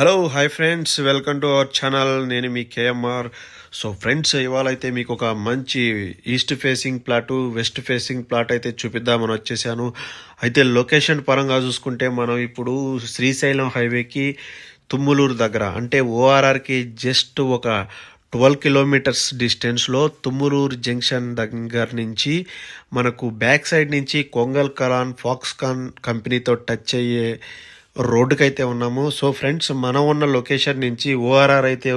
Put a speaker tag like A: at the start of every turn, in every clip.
A: Hello hi friends welcome to our channel నేను మీ KMR. So friends ఇవాళ అయితే మీకు ఒక మంచి east facing plot west facing plot అయితే చూపిద్దామని వచ్చేసాను. అయితే లొకేషన్ పరంగా చూసుకుంటే మనం ఇప్పుడు శ్రీశైలం హైవేకి తుమ్ములూరు దగ్గర అంటే ఓఆర్ఆర్కి జస్ట్ ఒక ట్వెల్వ్ కిలోమీటర్స్ డిస్టెన్స్లో తుమ్మురూరు జంక్షన్ దగ్గర నుంచి మనకు బ్యాక్ సైడ్ నుంచి కొంగల్ కరాన్ ఫాక్స్కాన్ కంపెనీతో టచ్ అయ్యే రోడ్డుకైతే ఉన్నాము. సో ఫ్రెండ్స్ మనం ఉన్న లొకేషన్ నుంచి ఓఆర్ఆర్ అయితే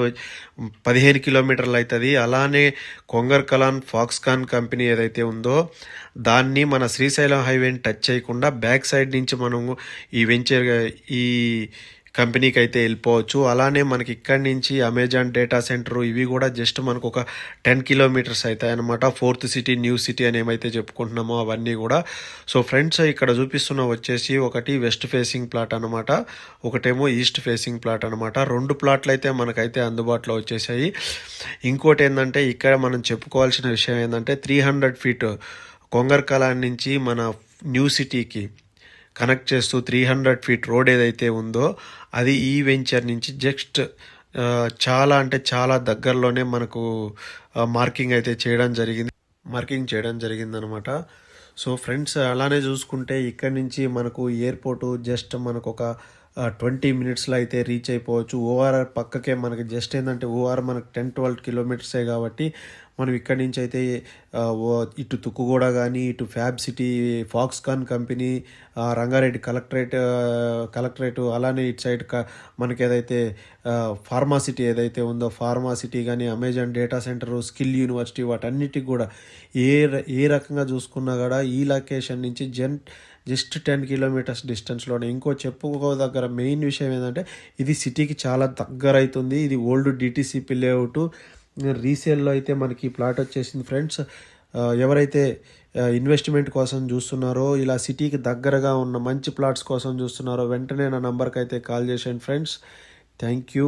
A: పదిహేను కిలోమీటర్లు అవుతుంది అలానే కొంగర్ కలాన్ ఫాక్స్కాన్ కంపెనీ ఏదైతే ఉందో దాన్ని మన శ్రీశైలం హైవేని టచ్ చేయకుండా బ్యాక్ సైడ్ నుంచి మనము ఈ వెంచర్ ఈ కంపెనీకి అయితే వెళ్ళిపోవచ్చు. అలానే మనకి ఇక్కడి నుంచి అమెజాన్ డేటా సెంటర్ ఇవి కూడా జస్ట్ మనకు ఒక టెన్ కిలోమీటర్స్ అవుతాయి అనమాట ఫోర్త్ సిటీ న్యూ సిటీ అని ఏమైతే చెప్పుకుంటున్నామో అవన్నీ కూడా. సో ఫ్రెండ్స్ ఇక్కడ చూపిస్తున్న వచ్చేసి ఒకటి వెస్ట్ ఫేసింగ్ ప్లాట్ అనమాట ఒకటేమో ఈస్ట్ ఫేసింగ్ ప్లాట్ అనమాట రెండు ప్లాట్లు అయితే మనకైతే అందుబాటులో వచ్చేసాయి. ఇంకోటి ఏంటంటే ఇక్కడ మనం చెప్పుకోవాల్సిన విషయం ఏంటంటే త్రీ హండ్రెడ్ ఫీట్ కొంగర్కలా నుంచి మన న్యూ సిటీకి కనెక్ట్ చేస్తూ త్రీ హండ్రెడ్ ఫీట్ రోడ్ ఏదైతే ఉందో అది ఈ వెంచర్ నుంచి జస్ట్ చాలా అంటే చాలా దగ్గరలోనే మనకు మార్కింగ్ అయితే చేయడం జరిగింది. మార్కింగ్ చేయడం జరిగిందనమాట. సో ఫ్రెండ్స్ అలానే చూసుకుంటే ఇక్కడ నుంచి మనకు ఎయిర్పోర్టు జస్ట్ మనకు ఒక ట్వంటీ మినిట్స్లో అయితే రీచ్ అయిపోవచ్చు. ఓఆర్ఆర్ పక్కకే మనకి జస్ట్ ఏంటంటే ఓఆర్ మనకు టెన్ ట్వెల్వ్ కిలోమీటర్సే కాబట్టి మనం ఇక్కడి నుంచి అయితే ఇటు తుక్కుగూడ కానీ ఇటు fab city Foxconn company Rangareddy collectorate collectorate అలానే ఇటు సైడ్ క మనకి ఏదైతే ఫార్మాసిటీ ఫార్మా సిటీ ఏదైతే ఉందో ఫార్మా సిటీ కానీ Amazon data centre skill university వాటన్నిటికి కూడా ఏ ఏ రకంగా చూసుకున్నా కూడా ఈ లొకేషన్ నుంచి జన్ జస్ట్ టెన్ కిలోమీటర్స్ డిస్టెన్స్లోనే. ఇంకో చెప్పుకోదగ్గర మెయిన్ విషయం ఏంటంటే ఇది సిటీకి చాలా దగ్గర అవుతుంది ఇది ఓల్డ్ డిటీసీపీ లేఅవుట్. రీసేల్లో అయితే మనకి ఈ ప్లాట్ వచ్చేసింది. ఫ్రెండ్స్ ఎవరైతే ఇన్వెస్ట్మెంట్ కోసం చూస్తున్నారో ఇలా సిటీకి దగ్గరగా ఉన్న మంచి ప్లాట్స్ కోసం చూస్తున్నారో వెంటనే నా నంబర్కి అయితే కాల్ చేసేయండి ఫ్రెండ్స్. Thank you.